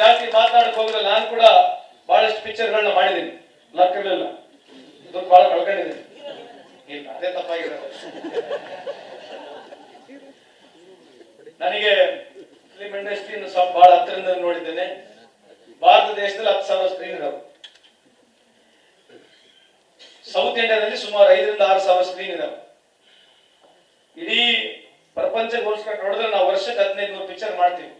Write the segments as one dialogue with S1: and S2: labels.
S1: ಜಾಸ್ತಿ ಮಾತನಾಡಕ್ ಹೋಗಿಲ್ಲ ನಾನು ಕೂಡ ಬಹಳಷ್ಟು ಪಿಕ್ಚರ್ಗಳನ್ನ ಮಾಡಿದ್ದೀನಿ ಲಕ್ಕಿರಲಿಲ್ಲ ದುಡ್ಡು ಬಹಳ ಕಳ್ಕೊಂಡಿದ್ದೀನಿ ಅದೇ ತಪ್ಪಾಗಿದೆ. ನನಗೆ ಫಿಲಿಂ ಇಂಡಸ್ಟ್ರಿ ಬಹಳ ಹತ್ತಿರದಿಂದ ನೋಡಿದ್ದೇನೆ. ಭಾರತ ದೇಶದಲ್ಲಿ ಹತ್ತು ಸಾವಿರ ಸ್ಕ್ರೀನ್ ಇದಾವೆ. ಸೌತ್ ಇಂಡಿಯಾದಲ್ಲಿ ಸುಮಾರು ಐದರಿಂದ ಆರು ಸಾವಿರ ಸ್ಕ್ರೀನ್ ಇದಾವೆ. ಇಡೀ ಪ್ರಪಂಚಗೋಸ್ಕರ ನೋಡಿದ್ರೆ ನಾವು ವರ್ಷಕ್ಕೆ ಹದಿನೈದು ನೂರು ಪಿಕ್ಚರ್ ಮಾಡ್ತೀವಿ.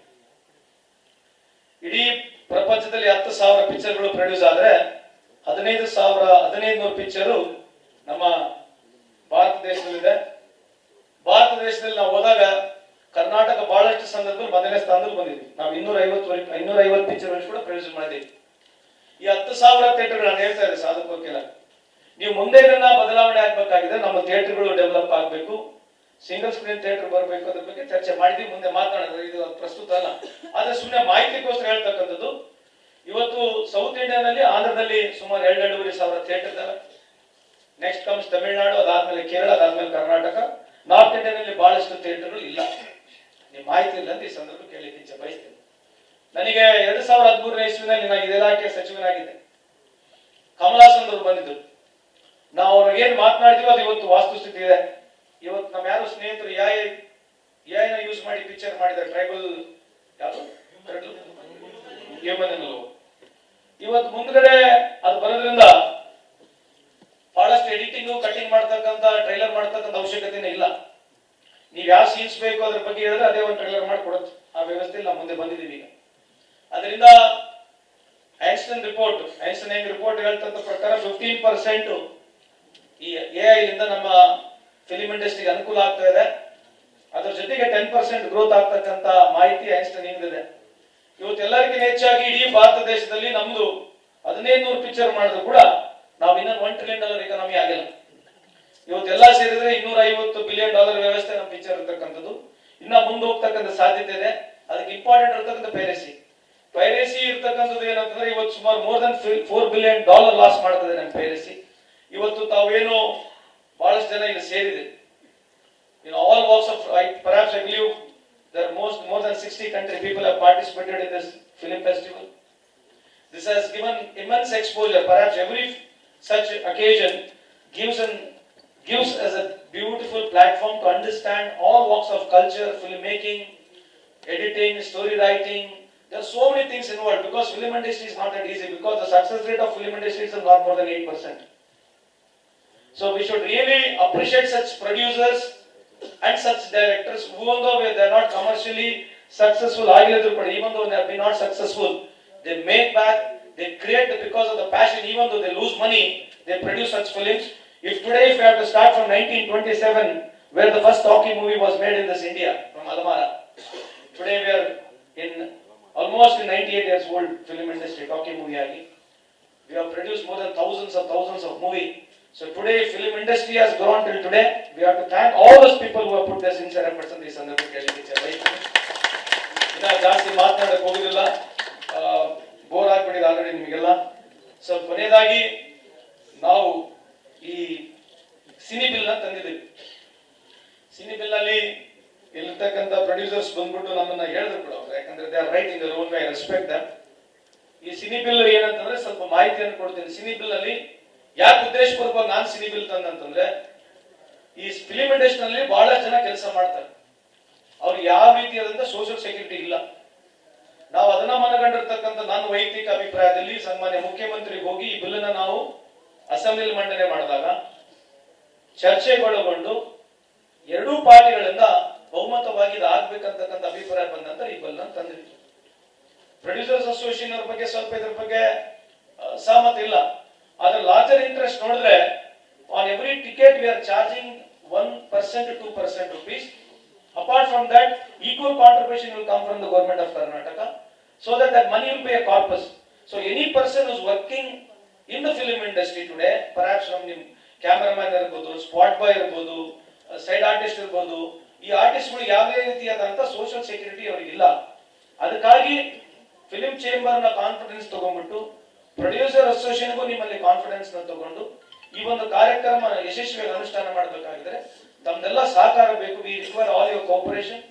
S1: ಇಡೀ ಪ್ರಪಂಚದಲ್ಲಿ ಹತ್ತು ಸಾವಿರ ಪಿಕ್ಚರ್ಗಳು ಪ್ರೊಡ್ಯೂಸ್ ಆದ್ರೆ ಹದಿನೈದು ಸಾವಿರ ಹದಿನೈದು ನೂರು ಪಿಕ್ಚರು ನಮ್ಮ ಭಾರತ ದೇಶದಲ್ಲಿದೆ. ಭಾರತ ದೇಶದಲ್ಲಿ ನಾವು ಹೋದಾಗ ಕರ್ನಾಟಕ ಬಹಳಷ್ಟು ಸಂದರ್ಭದಲ್ಲಿ ಮೊದಲನೇ ಸ್ಥಾನದಲ್ಲಿ ಬಂದಿದ್ವಿ. ನಾವು ಇನ್ನೂರ ಐವತ್ತು ಇನ್ನೂರ ಐವತ್ತು ಪಿಕ್ಚರ್ ಕೂಡ ಪ್ರೊಡ್ಯೂಸ್ ಮಾಡಿದ್ವಿ ಈ ಹತ್ತು ಸಾವಿರ ಥಿಯೇಟರ್ಗಳು ನಾನು ಹೇಳ್ತಾ ಇದ್ದೆ ಸಾಧಕೋಕಿಲ್ಲ ನೀವು ಮುಂದೆ ಇದನ್ನ ಬದಲಾವಣೆ ಆಗ್ಬೇಕಾಗಿದೆ, ನಮ್ಮ ಥಿಯೇಟರ್ಗಳು ಡೆವಲಪ್ ಆಗಬೇಕು. ಸಿಂಗಲ್ ಸ್ಕ್ರೀನ್ ಥಿಯೇಟರ್ ಬರಬೇಕು ಅದ್ರ ಬಗ್ಗೆ ಚರ್ಚೆ ಮಾಡಿದ್ವಿ. ಮುಂದೆ ಮಾತನಾಡೋದು ಇದು ಪ್ರಸ್ತುತ ಅಲ್ಲ. ಆದ್ರೆ ಸುಮ್ಮನೆ ಮಾಹಿತಿಗೋಸ್ಕರ ಹೇಳ್ತಕ್ಕಂಥದ್ದು, ಇವತ್ತು ಸೌತ್ ಇಂಡಿಯಾದಲ್ಲಿ ಆಂಧ್ರದಲ್ಲಿ ಸುಮಾರು ಎರಡು ಎರಡೂವರೆ ಸಾವಿರ ಥಿಯೇಟರ್ ಇದಾವೆ. ನೆಕ್ಸ್ಟ್ ಕಮ್ಸ್ ತಮಿಳುನಾಡು ಅದಾದ್ಮೇಲೆ ಕೇರಳ ಅದಾದ್ಮೇಲೆ ಕರ್ನಾಟಕ ನಾರ್ತ್ ಇಂಡಿಯಾದಲ್ಲಿ ಬಹಳಷ್ಟು ಥಿಯೇಟರ್ ಇಲ್ಲ. ನಿಮ್ಮ ಮಾಹಿತಿ ಇಲ್ಲ ಅಂತ ಈ ಸಂದರ್ಭ ಕೇಳಲಿಕ್ಕೆ ಇಚ್ಛೆ ಬಯಸ್ತೇನೆ. ನನಗೆ ಎರಡ್ ಸಾವಿರದ ಹದಿಮೂರನೇ ಇಸ್ವಿನಲ್ಲಿ ನಾನು ಇದೇ ಇಲಾಖೆ ಸಚಿವನಾಗಿದ್ದೆ. ಕಮಲಾಸನ್ ಅವರು ಬಂದಿದ್ರು ನಾವು ಅವ್ರಿಗೆ ಏನ್ ಮಾತನಾಡಿದ್ವಿ ಅದು ಇವತ್ತು ವಾಸ್ತುಸ್ಥಿತಿ ಇದೆ. ಇವತ್ತು ನಮ್ಮ ಯಾರು ಸ್ನೇಹಿತರು ಎಐ ಎಐನ ಯೂಸ್ ಮಾಡಿ ಪಿಕ್ಚರ್ ಮಾಡಿದ್ದಾರೆ. ಟ್ರೈಬಲ್ ಯಾವುದು? ಇವತ್ತು ಮುಂದ್ಗಡೆ ಅದು ಬರೋದ್ರಿಂದ ಬಹಳಷ್ಟು ಎಡಿಟಿಂಗ್ ಕಟಿಂಗ್ ಮಾಡ್ತಕ್ಕಂತ ಟ್ರೈಲರ್ ಮಾಡ್ತಕ್ಕಂಥ ಅವಶ್ಯಕತೆನೇ ಇಲ್ಲ. ನೀವ್ ಯಾವ ಸೀನ್ಸ್ ಬೇಕು ಅದ್ರ ಬಗ್ಗೆ ಹೇಳಿದ್ರೆ ಅದೇ ಒಂದು ಟ್ರೈಲರ್ ಮಾಡಿ ಕೊಡುತ್ತೆ. ಆ ವ್ಯವಸ್ಥೆ ನಾವು ಮುಂದೆ ಬಂದಿದ್ದೀವಿ ಈಗ. ಅದರಿಂದ ಐನ್ಸ್ಟನ್ ರಿಪೋರ್ಟ್ ಐನ್ಸ್ಟನ್ ಹೆಂಗ್ ರಿಪೋರ್ಟ್ ಹೇಳ್ತಂತ ಪ್ರಕಾರ ಫಿಫ್ಟೀನ್ ಪರ್ಸೆಂಟ್ ಈ ಎಐ ನಮ್ಮ ಫಿಲಿಂ ಇಂಡಸ್ಟ್ರಿಗೆ ಅನುಕೂಲ ಆಗ್ತಾ ಇದೆ. ಅದ್ರ ಜೊತೆಗೆ ಟೆನ್ ಪರ್ಸೆಂಟ್ ಗ್ರೋತ್ ಆಗ್ತಕ್ಕಂತ ಮಾಹಿತಿ ಐನ್ಸ್ಟೈನ್ ಇದೆ ಇವತ್ತು ಎಲ್ಲರಿಗಿಂತ ಹೆಚ್ಚಾಗಿ ಇಡೀ ಭಾರತ ದೇಶದಲ್ಲಿ ನಮ್ದು ಹದಿನೈದು ನೂರು ಪಿಕ್ಚರ್ ಮಾಡಿದ್ರು ಕೂಡ ನಾವು ಇನ್ನೊಂದು ಒನ್ ಟ್ರಿಲಿಯನ್ ಡಾಲರ್ ಎಕನಾಮಿ ಆಗಿಲ್ಲ. ಇವತ್ತೆಲ್ಲ ಸೇರಿದ್ರೆ ಇನ್ನೂರ ಐವತ್ತು ಬಿಲಿಯನ್ ಡಾಲರ್ ವ್ಯವಸ್ಥೆ ನಮ್ಮ ಪಿಕ್ಚರ್ ಇರ್ತಕ್ಕಂಥದ್ದು. ಇನ್ನ ಮುಂದೆ ಹೋಗ್ತಕ್ಕಂಥ ಸಾಧ್ಯತೆ ಇದೆ. ಅದಕ್ಕೆ ಇಂಪಾರ್ಟೆಂಟ್ ಇರ್ತಕ್ಕಂಥ ಪೈರಸಿ ಪೈರಸಿ ಇರ್ತಕ್ಕಂಥದ್ದು ಏನಂತಂದ್ರೆ ಇವತ್ತು ಸುಮಾರು more than four billion dollar loss ಮಾಡ್ತದೆ ನಮ್ಮ ಪೈರಸಿ ಇವತ್ತು ತಾವೇನು ಜನ ಇಲ್ಲಿ ಸೇರಿದೆ in all walks of I, perhaps I believe there are most more than 60 country people have participated in this film festival. This has given immense exposure. Perhaps every such occasion gives an gives us a beautiful platform to understand all walks of culture, filmmaking, editing, story writing. There are so many things involved because film industry is not that easy because the success rate of film industry is not more than 8%. So we should really appreciate such producers and such directors, even though they are not commercially successful, but even though they have been not successful, they make back, they create because of the passion, even though they lose money, they produce such films. If today, if we have to start from 1927, where the first talkie movie was made in this India, from Alamara, today we are in almost 98 years old film industry, talkie movie. We have produced more than thousands and thousands of movies. So today, film industry has grown till today. We have to thank all those people who have put their sincere efforts in this ಸಂದರ್ಭಕ್ಕೆ. ಇನ್ನ ಜಾಸ್ತಿ ಮಾತನಾಡಕ್ ಹೋಗುದಿಲ್ಲ. Bore ಆಗ್ಬಿಟ್ಟಿದೆ already ನಿಮಗೆಲ್ಲ. So ಕೊನೆಯದಾಗಿ ನಾವು ಈ cine ಬಿಲ್ನ ತಂದಿದ್ದೀವಿ. ಸಿನಿ ಬಿಲ್ನಲ್ಲಿ ಇಲ್ಲಿರ್ತಕ್ಕಂಥ ಪ್ರೊಡ್ಯೂಸರ್ಸ್ ಬಂದ್ಬಿಟ್ಟು ನಮ್ಮನ್ನ ಹೇಳಿದ್ರು ಕೂಡ ಅವ್ರು. ಯಾಕಂದ್ರೆ they are right in their own way respect ಈ ಸಿನಿ ಬಿಲ್ ಏನಂತಂದ್ರೆ ಸ್ವಲ್ಪ ಮಾಹಿತಿಯನ್ನು ಕೊಡ್ತೀನಿ. ಸಿನಿ ಬಿಲ್ ಅಲ್ಲಿ ಯಾಕೆ ಉದ್ದೇಶಪೂರ್ವಕ ನಾನ್ ಸಿನಿ ಬಿಲ್ ಈ ಫಿಲಿಂ ಇಂಡಸ್ಟ್ರಿನಲ್ಲಿ ಬಹಳಷ್ಟು ಜನ ಕೆಲಸ ಮಾಡ್ತಾರೆ. ಅವ್ರು ಯಾವ ರೀತಿಯಾದಂತ ಸೋಷಿಯಲ್ ಸೆಕ್ಯೂರಿಟಿ ಇಲ್ಲ. ನಾವು ಅದನ್ನ ಮನಗಂಡಿರ್ತಕ್ಕಂಥ ನನ್ನ ವೈಯಕ್ತಿಕ ಅಭಿಪ್ರಾಯದಲ್ಲಿ ಸನ್ಮಾನ್ಯ ಮುಖ್ಯಮಂತ್ರಿಗೆ ಹೋಗಿ ಈ ಬಿಲ್ ನಾವು ಅಸೆಂಬ್ಲಿಯಲ್ಲಿ ಮಂಡನೆ ಮಾಡಿದಾಗ, ಚರ್ಚೆಗೊಳಗೊಂಡು ಎರಡೂ ಪಾರ್ಟಿಗಳಿಂದ ಬಹುಮತವಾಗಿ ಇದು ಆಗ್ಬೇಕಂತಕ್ಕಂಥ ಅಭಿಪ್ರಾಯ ಬಂದಂತ ಈ ಬಿಲ್ ತಂದಿದ್ವಿ. ಪ್ರೊಡ್ಯೂಸರ್ಸ್ ಅಸೋಸಿಯೇಷನ್ ಅವ್ರ ಬಗ್ಗೆ ಸ್ವಲ್ಪ ಇದ್ರ ಬಗ್ಗೆ ಸಹಮತ ಇಲ್ಲ. ಆದ್ರೆ ಲಾರ್ಜರ್ ಇಂಟ್ರೆಸ್ಟ್ ನೋಡಿದ್ರೆ on every ticket we are charging one percent two percent rupees apart from that equal contribution will come from the government of Karnataka so that that money will pay corpus so any person is working in the film industry today perhaps from ನಿಮ್ cameraman ಇರ್ಬೋದು spot boy ಇರ್ಬೋದು side artist ಇರ್ಬೋದು, ಈ ಆರ್ಟಿಸ್ಟ್ಗಳು ಯಾವುದೇ ರೀತಿಯಾದಂತ social security ಅವರಿಗಿಲ್ಲ. ಅದಕ್ಕಾಗಿ film ಚೇಂಬರ್ನ ಕಾನ್ಫಿಡೆನ್ಸ್ ತಗೊಂಡ್ಬಿಟ್ಟು ಪ್ರೊಡ್ಯೂಸರ್ ಅಸೋಸಿಯೇಷನ್ಗೂ ನಿಮ್ಮಲ್ಲಿ ಕಾನ್ಫಿಡೆನ್ಸ್ ತಗೊಂಡು ಈ ಒಂದು ಕಾರ್ಯಕ್ರಮ ಯಶಸ್ವಿಯಾಗಿ ಅನುಷ್ಠಾನ ಮಾಡಬೇಕಾಗಿದ್ರೆ ತಮ್ದೆಲ್ಲ ಸಹಕಾರ ಬೇಕು. We require all your cooperation